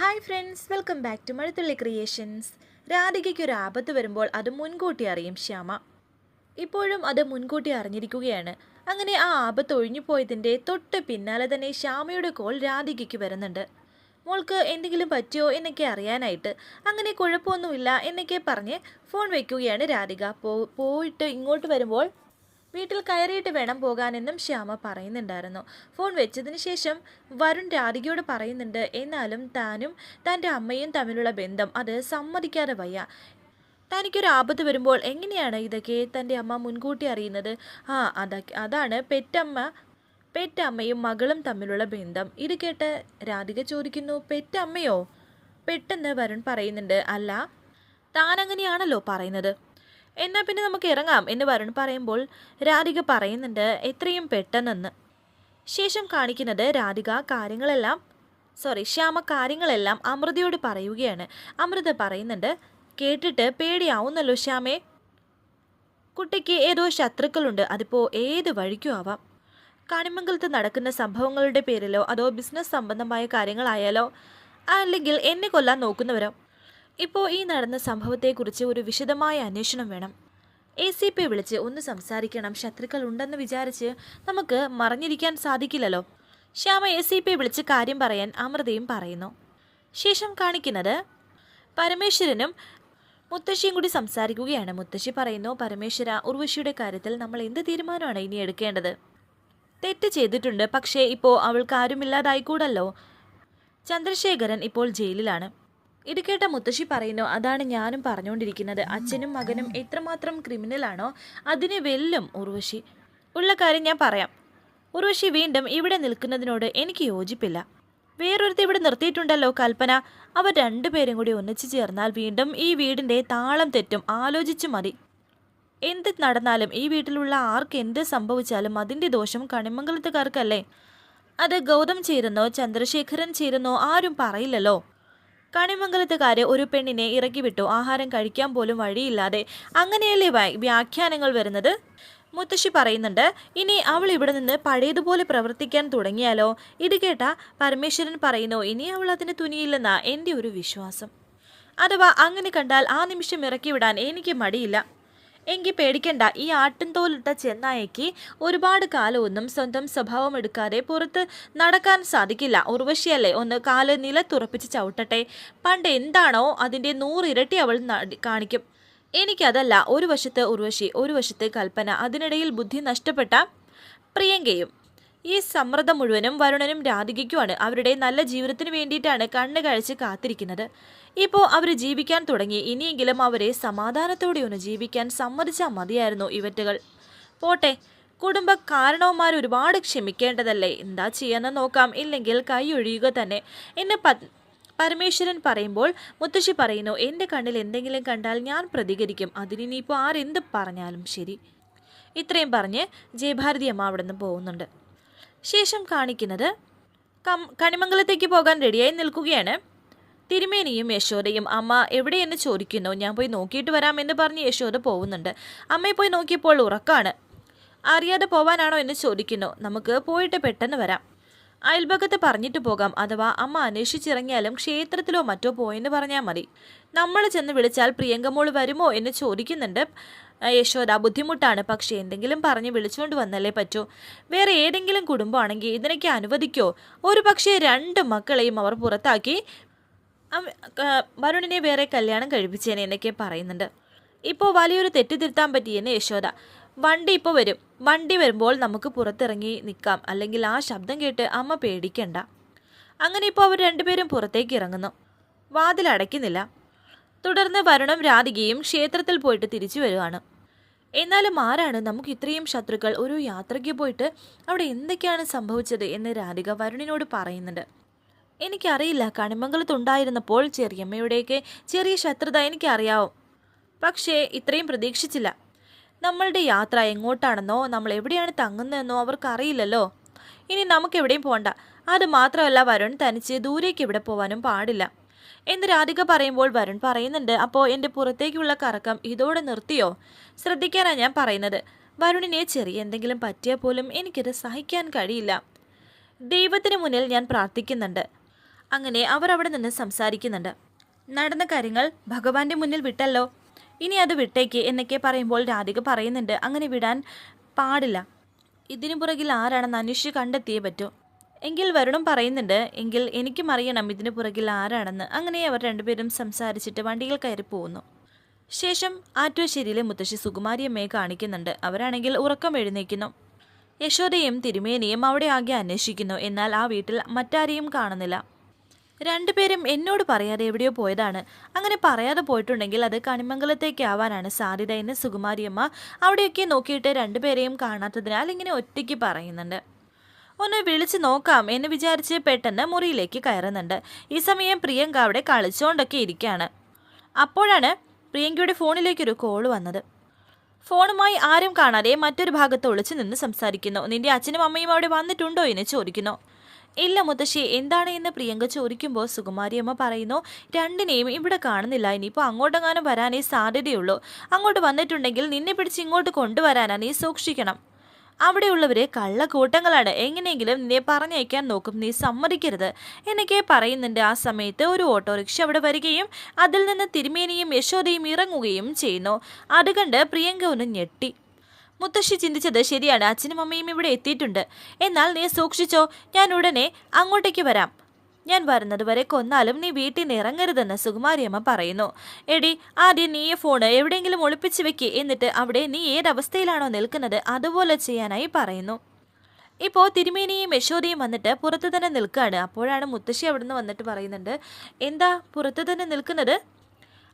Hi friends welcome back to Mazhathulli creations രാധികയ്ക്ക് ഒരു ആപത്ത് വരുമ്പോൾ അത് മുൻകൂട്ടി അറിയും ശ്യാമ. ഇപ്പോഴും അത് മുൻകൂട്ടി അറിഞ്ഞിരിക്കുകയാണ്. അങ്ങനെ ആ ആപത്ത് ഒഴിഞ്ഞു പോയതിന്റെ തൊട്ട് പിന്നാലെ തന്നെ ശ്യാമയുടെ കോൾ രാധികയ്ക്ക് വരുന്നുണ്ട്. മോൾക്ക് എന്തെങ്കിലും പറ്റിയോ എന്നൊക്കെ അറിയാനായിട്ട്. അങ്ങനെ കുഴപ്പമൊന്നുമില്ല എന്നൊക്കെ പറഞ്ഞ് ഫോൺ വയ്ക്കുകയാണ് രാധിക. പോയിട്ട് ഇങ്ങോട്ട് വരുമ്പോൾ വീട്ടിൽ കയറിയിട്ട് വേണം പോകാനെന്നും ശ്യാമ പറയുന്നുണ്ടായിരുന്നു. ഫോൺ വെച്ചതിന് ശേഷം വരുൺ രാധികയോട് പറയുന്നുണ്ട് എന്നാലും താനും തന്റെ അമ്മയും തമ്മിലുള്ള ബന്ധം അത് സമ്മതിക്കാതെ വയ്യ. തനിക്കൊരു ആപത്ത് വരുമ്പോൾ എങ്ങനെയാണ് ഇതൊക്കെ തന്റെ അമ്മ മുൻകൂട്ടി അറിയുന്നത്? ആ അതൊക്കെ അതാണ് പെറ്റമ്മ പെറ്റമ്മയും മകളും തമ്മിലുള്ള ബന്ധം. ഇത് കേട്ട് രാധിക ചോദിക്കുന്നു പെറ്റമ്മയോ? പെട്ടെന്ന് വരുൺ പറയുന്നുണ്ട് അല്ല താനങ്ങനെയാണല്ലോ പറയുന്നത്. എന്നാൽ പിന്നെ നമുക്ക് ഇറങ്ങാം എന്ന് വരുൺ പറയുമ്പോൾ രാധിക പറയുന്നുണ്ട് എത്രയും പെട്ടെന്നെന്ന്. ശേഷം കാണിക്കുന്നത് രാധിക കാര്യങ്ങളെല്ലാം സോറി ശ്യാമ കാര്യങ്ങളെല്ലാം അമൃതയോട് പറയുകയാണ്. അമൃത പറയുന്നുണ്ട് കേട്ടിട്ട് പേടിയാവുന്നല്ലോ ശ്യാമേ. കുട്ടിക്ക് ഏതോ ശത്രുക്കളുണ്ട് അതിപ്പോൾ ഏത് വഴിക്കും ആവാം. കണിമംഗലത്ത് നടക്കുന്ന സംഭവങ്ങളുടെ പേരിലോ അതോ ബിസിനസ് സംബന്ധമായ കാര്യങ്ങളായാലോ അല്ലെങ്കിൽ എന്നെ കൊല്ലാൻ നോക്കുന്നവരോ ഇപ്പോൾ ഈ നടന്ന സംഭവത്തെക്കുറിച്ച് ഒരു വിശദമായ അന്വേഷണം വേണം. എ സി പി വിളിച്ച് ഒന്ന് സംസാരിക്കണം. ശത്രുക്കൾ ഉണ്ടെന്ന് വിചാരിച്ച് നമുക്ക് മറിഞ്ഞിരിക്കാൻ സാധിക്കില്ലല്ലോ. ശ്യാമ എ സി പി വിളിച്ച് കാര്യം പറയാൻ അമൃതയും പറയുന്നു. ശേഷം കാണിക്കുന്നത് പരമേശ്വരനും മുത്തശ്ശിയും കൂടി സംസാരിക്കുകയാണ്. മുത്തശ്ശി പറയുന്നു പരമേശ്വര ഉർവശിയുടെ കാര്യത്തിൽ നമ്മൾ എന്ത് തീരുമാനമാണ് ഇനി എടുക്കേണ്ടത്? തെറ്റ് ചെയ്തിട്ടുണ്ട്. പക്ഷേ ഇപ്പോൾ അവൾക്ക് ആരുമില്ലാതായിക്കൂടല്ലോ. ചന്ദ്രശേഖരൻ ഇപ്പോൾ ജയിലിലാണ്. ഇത് കേട്ട മുത്തശ്ശി പറയുന്നു അതാണ് ഞാനും പറഞ്ഞുകൊണ്ടിരിക്കുന്നത്. അച്ഛനും മകനും എത്രമാത്രം ക്രിമിനൽ ആണോ അതിനെ വെല്ലും ഉർവശി. ഉള്ള കാര്യം ഞാൻ പറയാം. ഉർവശി വീണ്ടും ഇവിടെ നിൽക്കുന്നതിനോട് എനിക്ക് യോജിപ്പില്ല. വേറൊരുത്തി ഇവിടെ നിർത്തിയിട്ടുണ്ടല്ലോ കൽപ്പന. അവർ രണ്ടുപേരും കൂടി ഒന്നിച്ചു ചേർന്നാൽ വീണ്ടും ഈ വീടിന്റെ താളം തെറ്റും. ആലോചിച്ചു മതി. എന്ത് നടന്നാലും ഈ വീട്ടിലുള്ള ആർക്ക് എന്ത് സംഭവിച്ചാലും അതിന്റെ ദോഷം കണിമംഗലത്തുകാർക്കല്ലേ? അത് ഗൗതം ചേരുന്നോ ചന്ദ്രശേഖരൻ ചേരുന്നോ ആരും പറയില്ലല്ലോ. കണിമംഗലത്തുകാരെ ഒരു പെണ്ണിനെ ഇറക്കി വിട്ടു ആഹാരം കഴിക്കാൻ പോലും വഴിയില്ലാതെ അങ്ങനെയല്ലേ വ്യാഖ്യാനങ്ങൾ വരുന്നത്? മുത്തശ്ശി പറയുന്നുണ്ട് ഇനി അവൾ ഇവിടെ നിന്ന് പഴയതുപോലെ പ്രവർത്തിക്കാൻ തുടങ്ങിയാലോ? ഇത് കേട്ട പരമേശ്വരൻ പറയുന്നു ഇനി അവൾ അതിന് തുനിയില്ലെന്നാ എന്റെ ഒരു വിശ്വാസം. അഥവാ അങ്ങനെ കണ്ടാൽ ആ നിമിഷം ഇറക്കി വിടാൻ എനിക്ക് മടിയില്ല. എങ്കിൽ പേടിക്കണ്ട. ഈ ആട്ടിൻതോലിട്ട ചെന്നായയ്ക്ക് ഒരുപാട് കാലമൊന്നും സ്വന്തം സ്വഭാവം എടുക്കാതെ പുറത്ത് നടക്കാൻ സാധിക്കില്ല. ഉർവശിയല്ലേ? ഒന്ന് കാൽ നിലത്തുറപ്പിച്ച് ചവിട്ടട്ടെ. പണ്ട് എന്താണോ അതിന്റെ നൂറിരട്ടി അവൾ കാണിക്കും. എനിക്കതല്ല. ഒരു വശത്ത് ഉർവശി ഒരു വശത്ത് കൽപ്പന. അതിനിടയിൽ ബുദ്ധി നഷ്ടപ്പെട്ട പ്രിയങ്കയും ഈ സമ്മർദ്ദം മുഴുവനും വരുണനും രാധികയ്ക്കുമാണ്. അവരുടെ നല്ല ജീവിതത്തിന് വേണ്ടിയിട്ടാണ് കണ്ണ് കഴിച്ച് കാത്തിരിക്കുന്നത്. ഇപ്പോൾ അവർ ജീവിക്കാൻ തുടങ്ങി. ഇനിയെങ്കിലും അവരെ സമാധാനത്തോടെ ഒന്ന് ജീവിക്കാൻ സമ്മതിച്ചാൽ മതിയായിരുന്നു ഇവറ്റുകൾ. പോട്ടെ കുടുംബ കാരണവന്മാർ ഒരുപാട് ക്ഷമിക്കേണ്ടതല്ലേ? എന്താ ചെയ്യാന്ന് നോക്കാം. ഇല്ലെങ്കിൽ കൈയൊഴിയുക തന്നെ. എന്നെ പരമേശ്വരൻ പറയുമ്പോൾ മുത്തശ്ശി പറയുന്നു എന്റെ കണ്ണിൽ എന്തെങ്കിലും കണ്ടാൽ ഞാൻ പ്രതികരിക്കും. അതിനിപ്പോൾ ആരെന്ത് പറഞ്ഞാലും ശരി. ഇത്രയും പറഞ്ഞ് ജയഭാരതി അമ്മ അവിടെ നിന്ന് പോകുന്നുണ്ട്. ശേഷം കാണിക്കുന്നത് കം കണിമംഗലത്തേക്ക് പോകാൻ റെഡിയായി നിൽക്കുകയാണ്. തിരുമേനിയും യശോദയും അമ്മ എവിടെയെന്ന് ചോദിക്കുന്നു? ഞാൻ പോയി നോക്കിയിട്ട് വരാമെന്ന് പറഞ്ഞ് യശോദ പോകുന്നുണ്ട്. അമ്മയെ പോയി നോക്കിയപ്പോൾ ഉറക്കാണ്. അറിയാതെ പോവാനാണോ എന്ന് ചോദിക്കുന്നു. നമുക്ക് പോയിട്ട് പെട്ടെന്ന് വരാം. അയൽപക്കത്ത് പറഞ്ഞിട്ട് പോകാം. അഥവാ അമ്മ അന്വേഷിച്ചിറങ്ങിയാലും ക്ഷേത്രത്തിലോ മറ്റോ പോയെന്ന് പറഞ്ഞാൽ മതി. നമ്മൾ ചെന്ന് വിളിച്ചാൽ പ്രിയങ്കമോൾ വരുമോ എന്ന് ചോദിക്കുന്നുണ്ട്. യശോദ ബുദ്ധിമുട്ടാണ്. പക്ഷേ എന്തെങ്കിലും പറഞ്ഞ് വിളിച്ചുകൊണ്ട് വന്നല്ലേ പറ്റൂ. വേറെ ഏതെങ്കിലും കുടുംബമാണെങ്കിൽ ഇതിനൊക്കെ അനുവദിക്കോ? ഒരു പക്ഷേ രണ്ട് മക്കളെയും അവർ പുറത്താക്കി വരുണിനെ വേറെ കല്യാണം കഴിപ്പിച്ചേനെ എന്നൊക്കെ പറയുന്നുണ്ട്. ഇപ്പോൾ വലിയൊരു തെറ്റ് തിരുത്താൻ പറ്റിയെന്ന് യശോദ. വണ്ടി ഇപ്പോൾ വരും. വണ്ടി വരുമ്പോൾ നമുക്ക് പുറത്തിറങ്ങി നിൽക്കാം. അല്ലെങ്കിൽ ആ ശബ്ദം കേട്ട് അമ്മ പേടിക്കണ്ട. അങ്ങനെ ഇപ്പോൾ അവർ രണ്ടുപേരും പുറത്തേക്ക് ഇറങ്ങുന്നു. വാതിൽ അടയ്ക്കുന്നില്ല. തുടർന്ന് വരുണും രാധികയും ക്ഷേത്രത്തിൽ പോയിട്ട് തിരിച്ചു വരുവാണ്. എന്നാലും ആരാണ് നമുക്ക് ഇത്രയും ശത്രുക്കൾ? ഒരു യാത്രയ്ക്ക് പോയിട്ട് അവിടെ എന്തൊക്കെയാണ് സംഭവിച്ചത് എന്ന് രാധിക വരുണിനോട് പറയുന്നുണ്ട്. എനിക്കറിയില്ല. കണിമംഗലത്തുണ്ടായിരുന്നപ്പോൾ ചെറിയമ്മയുടെയൊക്കെ ചെറിയ ശത്രുത എനിക്കറിയാവും. പക്ഷേ ഇത്രയും പ്രതീക്ഷിച്ചില്ല. നമ്മളുടെ യാത്ര എങ്ങോട്ടാണെന്നോ നമ്മൾ എവിടെയാണ് തങ്ങുന്നതെന്നോ അവർക്കറിയില്ലല്ലോ. ഇനി നമുക്ക് എവിടെയും പോകണ്ട അത് മാത്രമല്ല വരുൺ തനിച്ച് ദൂരേക്ക് ഇവിടെ പോകാനും പാടില്ല. എന്ന് രാധിക പറയുമ്പോൾ വരുൺ പറയുന്നുണ്ട് അപ്പോൾ എന്റെ പുറത്തേക്കുള്ള കറക്കം ഇതോടെ നിർത്തിയോ? ശ്രദ്ധിക്കാനാണ് ഞാൻ പറയുന്നത്. വരുണിനെ ചെറിയ എന്തെങ്കിലും പറ്റിയാൽ പോലും എനിക്കത് സഹിക്കാൻ കഴിയില്ല. ദൈവത്തിന് മുന്നിൽ ഞാൻ പ്രാർത്ഥിക്കുന്നുണ്ട്. അങ്ങനെ അവർ അവിടെ നിന്ന് സംസാരിക്കുന്നുണ്ട്. നടന്ന കാര്യങ്ങൾ ഭഗവാന്റെ മുന്നിൽ വിട്ടല്ലോ. ഇനി അത് വിട്ടേക്ക് എന്നൊക്കെ പറയുമ്പോൾ രാധിക പറയുന്നുണ്ട്. അങ്ങനെ വിടാൻ പാടില്ല. ഇതിനു പുറകിൽ ആരാണെന്ന് അന്വേഷിച്ച് കണ്ടെത്തിയേ പറ്റൂ. എങ്കിൽ വരുണം പറയുന്നുണ്ട് എങ്കിൽ എനിക്കും അറിയണം ഇതിനു പുറകിൽ ആരാണെന്ന് അങ്ങനെ അവർ രണ്ടുപേരും സംസാരിച്ചിട്ട് വണ്ടിയിൽ കയറി പോകുന്നു. ശേഷം ആറ്റുശ്ശേരിയിലെ മുത്തശ്ശി സുകുമാരിയമ്മയെ കാണിക്കുന്നുണ്ട്. അവരാണെങ്കിൽ ഉറക്കം എഴുന്നേക്കുന്നു. യശോദയും തിരുമേനിയും അവിടെ ആകെ അന്വേഷിക്കുന്നു. എന്നാൽ ആ വീട്ടിൽ മറ്റാരെയും കാണുന്നില്ല. രണ്ടുപേരും എന്നോട് പറയാതെ എവിടെയോ പോയതാണ്. അങ്ങനെ പറയാതെ പോയിട്ടുണ്ടെങ്കിൽ അത് കണിമംഗലത്തേക്കാവാനാണ് സാധ്യത എന്ന് സുകുമാരിയമ്മ അവിടെയൊക്കെ നോക്കിയിട്ട് രണ്ടുപേരെയും കാണാത്തതിനാൽ ഇങ്ങനെ ഒറ്റയ്ക്ക് പറയുന്നുണ്ട്. ഒന്ന് വിളിച്ച് നോക്കാം എന്ന് വിചാരിച്ച് പെട്ടെന്ന് മുറിയിലേക്ക് കയറുന്നുണ്ട്. ഈ സമയം പ്രിയങ്ക അവിടെ കളിച്ചുകൊണ്ടൊക്കെ ഇരിക്കുകയാണ് അപ്പോഴാണ് പ്രിയങ്കയുടെ ഫോണിലേക്കൊരു കോൾ വന്നത്. ഫോണുമായി ആരും കാണാതെ മറ്റൊരു ഭാഗത്ത് ഒളിച്ചു നിന്ന് സംസാരിക്കുന്നു. നിന്റെ അച്ഛനും അമ്മയും അവിടെ വന്നിട്ടുണ്ടോ? എന്ന് ചോദിക്കുന്നു. ഇല്ല മുത്തശ്ശി എന്താണ് എന്ന് പ്രിയങ്ക ചോദിക്കുമ്പോൾ സുകുമാരിയമ്മ പറയുന്നു രണ്ടിനെയും ഇവിടെ കാണുന്നില്ല. ഇനിയിപ്പോൾ അങ്ങോട്ടെങ്ങാനും വരാനേ സാധ്യതയുള്ളൂ. അങ്ങോട്ട് വന്നിട്ടുണ്ടെങ്കിൽ നിന്നെ പിടിച്ച് ഇങ്ങോട്ട് കൊണ്ടുവരാനാ നീ സൂക്ഷിക്കണം. അവിടെയുള്ളവരെ കള്ളക്കൂട്ടങ്ങളാണ്. എങ്ങനെയെങ്കിലും നിന്നെ പറഞ്ഞയക്കാൻ നോക്കും. നീ സമ്മതിക്കരുത്. എന്നൊക്കെ പറയുന്നുണ്ട് ആ സമയത്ത് ഒരു ഓട്ടോറിക്ഷ അവിടെ വരികയും അതിൽ നിന്ന് തിരുമേനിയും യശോദയും ഇറങ്ങുകയും ചെയ്യുന്നു. അത് കണ്ട് പ്രിയങ്ക ഒന്ന് ഞെട്ടി. മുത്തശ്ശി ചിന്തിച്ചത് ശരിയാണ്. അച്ഛനും അമ്മയും ഇവിടെ എത്തിയിട്ടുണ്ട്. എന്നാൽ നീ സൂക്ഷിച്ചോ? ഞാൻ ഉടനെ അങ്ങോട്ടേക്ക് വരാം. ഞാൻ വരുന്നതുവരെ കൊന്നാലും നീ വീട്ടിൽ നിന്ന് ഇറങ്ങരുതെന്ന് സുകുമാരിയമ്മ പറയുന്നു. എടി ആദ്യം നീയെ ഫോണ് എവിടെയെങ്കിലും ഒളിപ്പിച്ച് വെക്ക്. എന്നിട്ട് അവിടെ നീ ഏതവസ്ഥയിലാണോ നിൽക്കുന്നത് അതുപോലെ ചെയ്യാനായി പറയുന്നു. ഇപ്പോൾ തിരുമേനിയും യശോദയും വന്നിട്ട് പുറത്ത് തന്നെ നിൽക്കുകയാണ് അപ്പോഴാണ് മുത്തശ്ശി അവിടുന്ന് വന്നിട്ട് പറയുന്നുണ്ട് എന്താ പുറത്ത് തന്നെ നിൽക്കുന്നത്?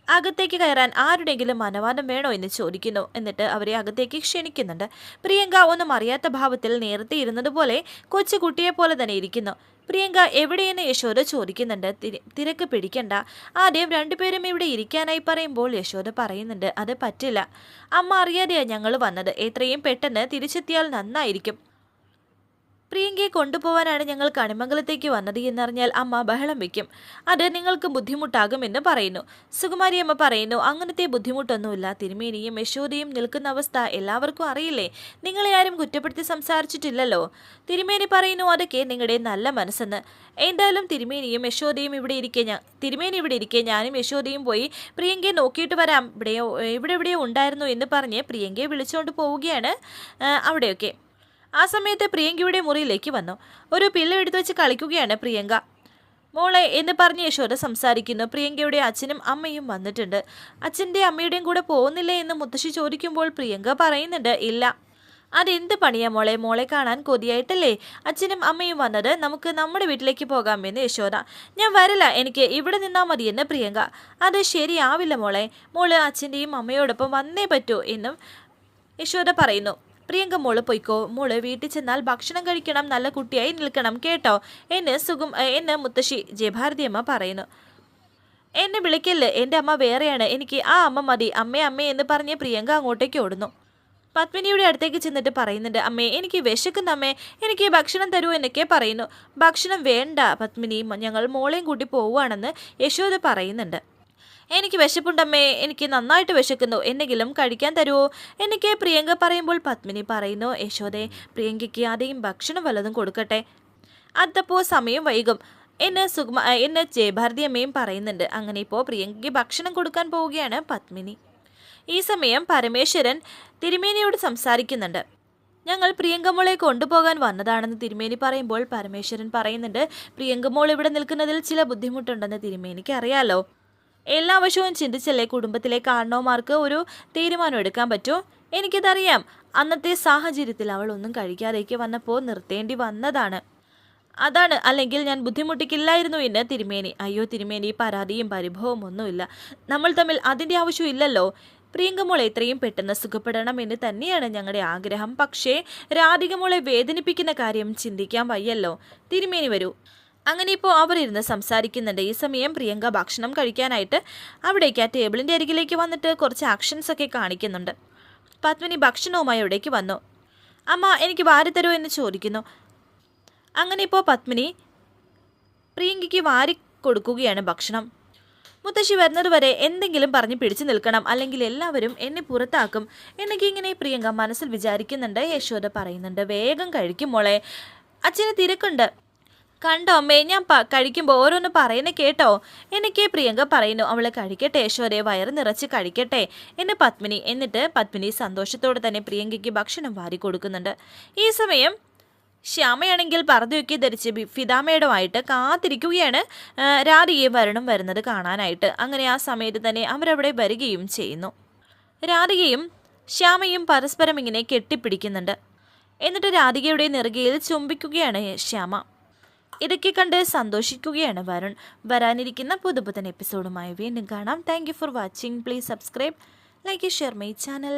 അകത്തേക്ക് കയറാൻ ആരുടെങ്കിലും മനവാനം വേണോ എന്ന് ചോദിക്കുന്നു. എന്നിട്ട് അവരെ അകത്തേക്ക് ക്ഷണിക്കുന്നുണ്ട്. പ്രിയങ്ക ഒന്നും അറിയാത്ത ഭാവത്തിൽ നേരത്തെ ഇരുന്നതുപോലെ കൊച്ചു കുട്ടിയെ പോലെ തന്നെ ഇരിക്കുന്നു. പ്രിയങ്ക എവിടെയെന്ന് യശോദ ചോദിക്കുന്നുണ്ട്. തിരക്ക് പിടിക്കണ്ട. ആദ്യം രണ്ടുപേരും ഇവിടെ ഇരിക്കാനായി പറയുമ്പോൾ യശോദ പറയുന്നുണ്ട് അത് പറ്റില്ല. അമ്മ അറിയാതെയാണ് ഞങ്ങൾ വന്നത്. എത്രയും പെട്ടെന്ന് തിരിച്ചെത്തിയാൽ നന്നായിരിക്കും. പ്രിയങ്കയെ കൊണ്ടുപോവാനാണ് ഞങ്ങൾ കണിമംഗലത്തേക്ക് വന്നത് എന്നറിഞ്ഞാൽ അമ്മ ബഹളം വയ്ക്കും അത് നിങ്ങൾക്ക് ബുദ്ധിമുട്ടാകുമെന്ന് പറയുന്നു. സുകുമാരി അമ്മ പറയുന്നു അങ്ങനത്തെ ബുദ്ധിമുട്ടൊന്നുമില്ല. തിരുമേനിയും യശോദയും നിൽക്കുന്ന അവസ്ഥ എല്ലാവർക്കും അറിയില്ലേ? നിങ്ങളെ ആരും കുറ്റപ്പെടുത്തി സംസാരിച്ചിട്ടില്ലല്ലോ? തിരുമേനി പറയുന്നു അതൊക്കെ നിങ്ങളുടെ നല്ല മനസ്സെന്ന്. എന്തായാലും തിരുമേനിയും യശോദയും ഇവിടെ ഇരിക്കെ ഞാൻ തിരുമേനി ഇവിടെ ഇരിക്കെ ഞാനും യശോദയും പോയി പ്രിയങ്കയെ നോക്കിയിട്ട് വരാം. ഇവിടെയോ ഇവിടെ എവിടെയോ ഉണ്ടായിരുന്നു എന്ന് പറഞ്ഞ് പ്രിയങ്കയെ വിളിച്ചുകൊണ്ട് പോവുകയാണ്. അവിടെയൊക്കെ. ആ സമയത്ത് പ്രിയങ്കയുടെ മുറിയിലേക്ക് വന്നു. ഒരു പില്ല എടുത്തു വെച്ച് കളിക്കുകയാണ് പ്രിയങ്ക. മോളെ എന്ന് പറഞ്ഞ് യശോദ സംസാരിക്കുന്നു. പ്രിയങ്കയുടെ അച്ഛനും അമ്മയും വന്നിട്ടുണ്ട്. അച്ഛന്റെ അമ്മയുടെയും കൂടെ പോകുന്നില്ലേ? എന്ന് മുത്തശ്ശി ചോദിക്കുമ്പോൾ പ്രിയങ്ക പറയുന്നുണ്ട് ഇല്ല. അതെന്ത് പണിയാ മോളെ? മോളെ കാണാൻ കൊതിയായിട്ടല്ലേ? അച്ഛനും അമ്മയും വന്നത് നമുക്ക് നമ്മുടെ വീട്ടിലേക്ക് പോകാമെന്ന് യശോദ. ഞാൻ വരില്ല എനിക്ക് ഇവിടെ നിന്നാൽ മതിയെന്ന് പ്രിയങ്ക. അത് ശരിയാവില്ല മോളെ. മോൾ അച്ഛന്റെയും അമ്മയോടൊപ്പം വന്നേ പറ്റൂ എന്നും യശോദ പറയുന്നു. പ്രിയങ്ക മോൾ പൊയ്ക്കോ. മോൾ വീട്ടിൽ ചെന്നാൽ ഭക്ഷണം കഴിക്കണം നല്ല കുട്ടിയായി നിൽക്കണം കേട്ടോ? എന്ന് സുഖം എന്ന് മുത്തശ്ശി ജയഭാരതിയമ്മ പറയുന്നു. എന്നെ വിളിക്കല്ല്? എന്റെ അമ്മ വേറെയാണ്. എനിക്ക് ആ അമ്മ മതി. അമ്മേ അമ്മേ എന്ന് പറഞ്ഞ് പ്രിയങ്ക അങ്ങോട്ടേക്ക് ഓടുന്നു. പത്മിനിയുടെ അടുത്തേക്ക് ചെന്നിട്ട് പറയുന്നുണ്ട് അമ്മേ എനിക്ക് വിശക്കുന്ന അമ്മേ. എനിക്ക് ഭക്ഷണം തരൂ എന്നൊക്കെ പറയുന്നു. ഭക്ഷണം വേണ്ട പത്മിനി. ഞങ്ങൾ മോളെയും കൂട്ടി പോവുകയാണെന്ന് യശോദ പറയുന്നുണ്ട്. എനിക്ക് വിശപ്പുണ്ടമ്മേ എനിക്ക് നന്നായിട്ട് വിശക്കുന്നു എന്തെങ്കിലും കഴിക്കാൻ തരുമോ എനിക്ക് പ്രിയങ്ക പറയുമ്പോൾ പത്മിനി പറയുന്നു യശോദെ പ്രിയങ്കയ്ക്ക് ആദ്യം ഭക്ഷണം വല്ലതും കൊടുക്കട്ടെ. അതപ്പോൾ സമയം വൈകും. എന്നെ സുഗമ എന്നെ ജയഭാരതി അമ്മയും പറയുന്നുണ്ട്. അങ്ങനെ ഇപ്പോൾ പ്രിയങ്കയ്ക്ക് ഭക്ഷണം കൊടുക്കാൻ പോവുകയാണ് പത്മിനി. ഈ സമയം പരമേശ്വരൻ തിരുമേനിയോട് സംസാരിക്കുന്നുണ്ട്. ഞങ്ങൾ പ്രിയങ്കമോളെ കൊണ്ടുപോകാൻ വന്നതാണെന്ന് തിരുമേനി പറയുമ്പോൾ പരമേശ്വരൻ പറയുന്നുണ്ട് പ്രിയങ്കമോൾ ഇവിടെ നിൽക്കുന്നതിൽ ചില ബുദ്ധിമുട്ടുണ്ടെന്ന് തിരുമേനിക്ക് അറിയാലോ. എല്ലാ വശവും ചിന്തിച്ചല്ലേ കുടുംബത്തിലെ കാരണവന്മാർക്ക് ഒരു തീരുമാനം എടുക്കാൻ പറ്റൂ? എനിക്കതറിയാം. അന്നത്തെ സാഹചര്യത്തിൽ അവൾ ഒന്നും കഴിക്കാതേക്ക് വന്നപ്പോൾ നിർത്തേണ്ടി വന്നതാണ്. അതാണ്. അല്ലെങ്കിൽ ഞാൻ ബുദ്ധിമുട്ടിക്കില്ലായിരുന്നു എന്ന് തിരുമേനി. അയ്യോ തിരുമേനി പരാതിയും പരിഭവവും ഒന്നുമില്ല. നമ്മൾ തമ്മിൽ അതിന്റെ ആവശ്യമില്ലല്ലോ പ്രിയങ്കമോൾ എത്രയും പെട്ടെന്ന് സുഖപ്പെടണം എന്ന് തന്നെയാണ് ഞങ്ങളുടെ ആഗ്രഹം. പക്ഷേ രാധികമോളെ വേദനിപ്പിക്കുന്ന കാര്യം ചിന്തിക്കാൻ വയ്യല്ലോ. തിരുമേനി വരൂ. അങ്ങനെ ഇപ്പോൾ അവരിരുന്ന് സംസാരിക്കുന്നുണ്ട്. ഈ സമയം പ്രിയങ്ക ഭക്ഷണം കഴിക്കാനായിട്ട് അവിടേക്ക് ആ ടേബിളിന്റെ അരികിലേക്ക് വന്നിട്ട് കുറച്ച് ആക്ഷൻസ് ഒക്കെ കാണിക്കുന്നുണ്ട്. പത്മിനി ഭക്ഷണവുമായി അവിടേക്ക് വന്നു. അമ്മ എനിക്ക് വാരി തരുമോ എന്ന് ചോദിക്കുന്നു. അങ്ങനെ ഇപ്പോൾ പത്മിനി പ്രിയങ്കയ്ക്ക് വാരി കൊടുക്കുകയാണ് ഭക്ഷണം. മുത്തശ്ശി വരുന്നത് വരെ എന്തെങ്കിലും പറഞ്ഞ് പിടിച്ചു നിൽക്കണം. അല്ലെങ്കിൽ എല്ലാവരും എന്നെ പുറത്താക്കും. എന്നൊക്കെ ഇങ്ങനെ പ്രിയങ്ക മനസ്സിൽ വിചാരിക്കുന്നുണ്ട്. യശോദ പറയുന്നുണ്ട്. വേഗം കഴിക്കും മോളെ. അച്ഛന് തിരക്കുണ്ട്. കണ്ടോ അമ്മേ ഞാൻ കഴിക്കുമ്പോൾ ഓരോന്ന് പറയുന്നത് കേട്ടോ. എനിക്ക് പ്രിയങ്ക പറയുന്നു അവൾ കഴിക്കട്ടെ യശോദയെ വയറ് നിറച്ച് കഴിക്കട്ടെ എന്ന് പത്മിനി. എന്നിട്ട് പത്മിനി സന്തോഷത്തോടെ തന്നെ പ്രിയങ്കയ്ക്ക് ഭക്ഷണം വാരി കൊടുക്കുന്നുണ്ട്. ഈ സമയം ശ്യാമയാണെങ്കിൽ പറഞ്ഞൊക്കെ ധരിച്ച് ഫിദാമയുടെയുമായിട്ട് കാത്തിരിക്കുകയാണ്. രാധികയും വരണം വരുന്നത് കാണാനായിട്ട്. അങ്ങനെ ആ സമയത്ത് തന്നെ അവരവിടെ വരികയും ചെയ്യുന്നു. രാധികയും ശ്യാമയും പരസ്പരം ഇങ്ങനെ കെട്ടിപ്പിടിക്കുന്നുണ്ട്. എന്നിട്ട് രാധികയുടെ നെറുകയിൽ ചുംബിക്കുകയാണ് ശ്യാമ. ഇതൊക്കെ കണ്ട് സന്തോഷിക്കുകയാണ് വരുൺ. വരാനിരിക്കുന്ന പുതുപുതൻ എപ്പിസോഡുമായി വീണ്ടും കാണാം. Thank for watching please subscribe like share my channel